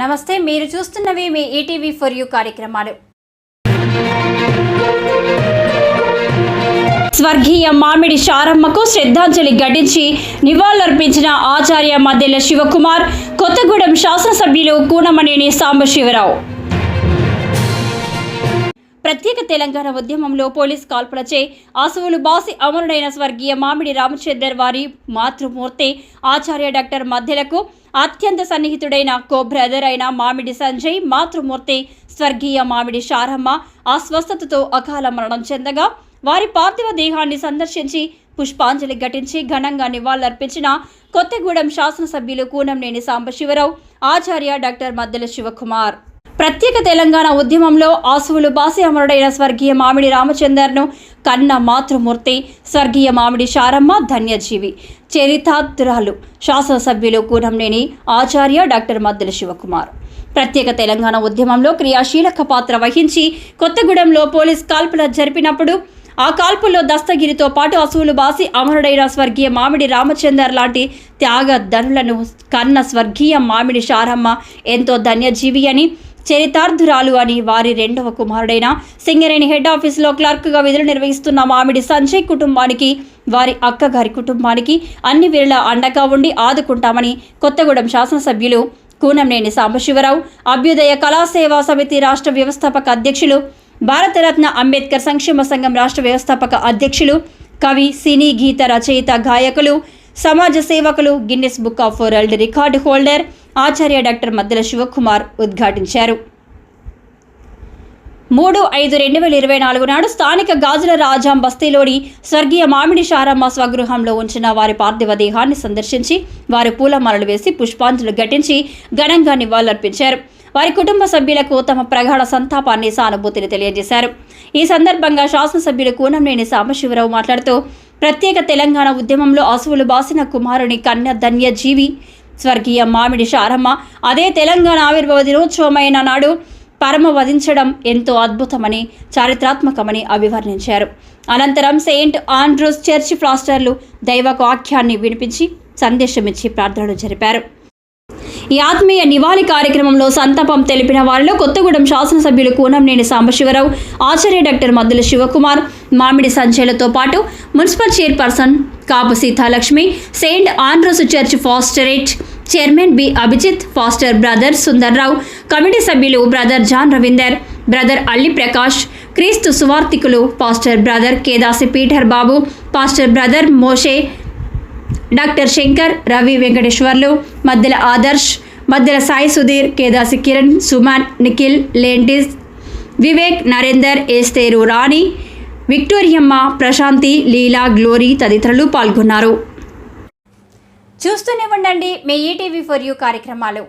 నమస్తే మీరు చూస్తున్నవి మీ ఈటీవీ ఫర్ యూ కార్యక్రమాలు. స్వర్గీయ మామిడి శారమ్మకు శ్రద్ధాంజలి ఘటించి నివాళులర్పించిన ఆచార్య మద్దెల శివకుమార్ కొత్తగూడెం శాసనసభ్యులు కూనమనేని సాంబశివరావు. ప్రత్యేక తెలంగాణ ఉద్యమంలో పోలీస్ కాల్పులచే ఆసువులు బాసి అమరుడైన స్వర్గీయ మామిడి రామచందర్ వారి మాతృమూర్తి ఆచార్య డాక్టర్ మధ్యలకు అత్యంత సన్నిహితుడైన కో బ్రదర్ అయిన మామిడి సంజయ్ మాతృమూర్తి స్వర్గీయ మామిడి శారమ్మ అస్వస్థతతో అకాల మరణం చెందగా వారి పార్థివ దేహాన్ని సందర్శించి పుష్పాంజలి ఘటించి ఘనంగా నివాళులర్పించిన కొత్తగూడెం శాసనసభ్యులు కూనంనేని సాంబశివరావు ఆచార్య డాక్టర్ మద్దెల శివకుమార్. ప్రత్యేక తెలంగాణ ఉద్యమంలో ఆసువులు బాసి అమరుడైన స్వర్గీయ మామిడి రామచందర్ను కన్న మాతృమూర్తి స్వర్గీయ మామిడి శారమ్మ ధన్యజీవి. చరితార్థురాలు. శాసనసభ్యులు కూనంనేని ఆచార్య డాక్టర్ మద్దెల శివకుమార్. ప్రత్యేక తెలంగాణ ఉద్యమంలో క్రియాశీలక పాత్ర వహించి కొత్తగూడెంలో పోలీస్ కాల్పుల జరిపినప్పుడు ఆ కాల్పుల్లో దస్తగిరితో పాటు అసువులు బాసి అమరుడైన స్వర్గీయ మామిడి రామచందర్ లాంటి త్యాగ ధనులను కన్న స్వర్గీయ మామిడి శారమ్మ ఎంతో ధన్యజీవి అని చరితార్థురాలు అని వారి రెండవ కుమారుడైన సింగరేణి హెడ్ ఆఫీసులో క్లర్క్గా విధులు నిర్వహిస్తున్న మామిడి సంజయ్ కుటుంబానికి వారి అక్కగారి కుటుంబానికి అన్ని వేళలా అండగా ఉండి ఆదుకుంటామని కొత్తగూడెం శాసనసభ్యులు కూనంనేని సాంబశివరావు అభ్యుదయ కళాసేవా సమితి రాష్ట్ర వ్యవస్థాపక అధ్యక్షులు భారతరత్న అంబేద్కర్ సంక్షేమ సంఘం రాష్ట్ర వ్యవస్థాపక అధ్యక్షులు కవి సినీ గీత రచయిత గాయకులు సమాజ సేవకులు Guinness book of world record holder Acharya doctor Maddela Sivakumar ఉద్ఘాటించారు. మూడు ఐదు రెండు వేల ఇరవై నాలుగు నాడు స్థానిక గాజుల రాజాం బస్తీలోని స్వర్గీయ మామిడి శారమ్మ స్వగృహంలో ఉంచిన వారి పార్థివ దేహాన్ని సందర్శించి వారి పూలమాలలు వేసి పుష్పాంజలు ఘటించి ఘనంగా నివాళులర్పించారు. వారి కుటుంబ సభ్యులకు తమ ప్రగాఢ సంతాపాన్ని సానుభూతిని తెలియజేశారు. ఈ సందర్భంగా శాసనసభ్యులు కూనంనేని సాంబశివరావు మాట్లాడుతూ ప్రత్యేక తెలంగాణ ఉద్యమంలో అసువులు బాసిన కుమారుని కన్య ధన్య జీవి స్వర్గీయ మామిడి శారమ్మ అదే తెలంగాణ ఆవిర్భావ దినోత్సవమైన నాడు పరమ వధించడం ఎంతో అద్భుతమని చారిత్రాత్మకమని అభివర్ణించారు. అనంతరం సెయింట్ ఆండ్రూస్ చర్చ్ ఫ్లాస్టర్లు దైవ వాక్యాన్ని వినిపించి సందేశమిచ్చి ప్రార్థనలు జరిపారు. ఈ ఆత్మీయ నివాళి కార్యక్రమంలో సంతాపం తెలిపిన వారిలో కొత్తగూడెం శాసనసభ్యులు కూనంనేని సాంబశివరావు ఆచార్య డాక్టర్ మద్దుల శివకుమార్ మామిడి సంజయ్లతో పాటు municipal chairperson Kapu Seethalakshmi saint Andrews church pastorate chairman B Abhijit pastor brother Sundarrao committee సభ్యులు brother John Ravinder brother Alli Prakash క్రీస్తు సువార్థికులు pastor brother Kedasi Peter Babu pastor brother Moshe doctor Shankar Ravi Venkateswarlu Madhyala Adarsh Madhyala Sai Sudheer Kedasi Kiran Suman Nikhil Lentis Vivek Narender Esther Rani Victoriamma Prashanthi Leela Glory తదితరులు పాల్గొన్నారు. చూస్తూనే ఉండండి మీ ETV for you కార్యక్రమాలు.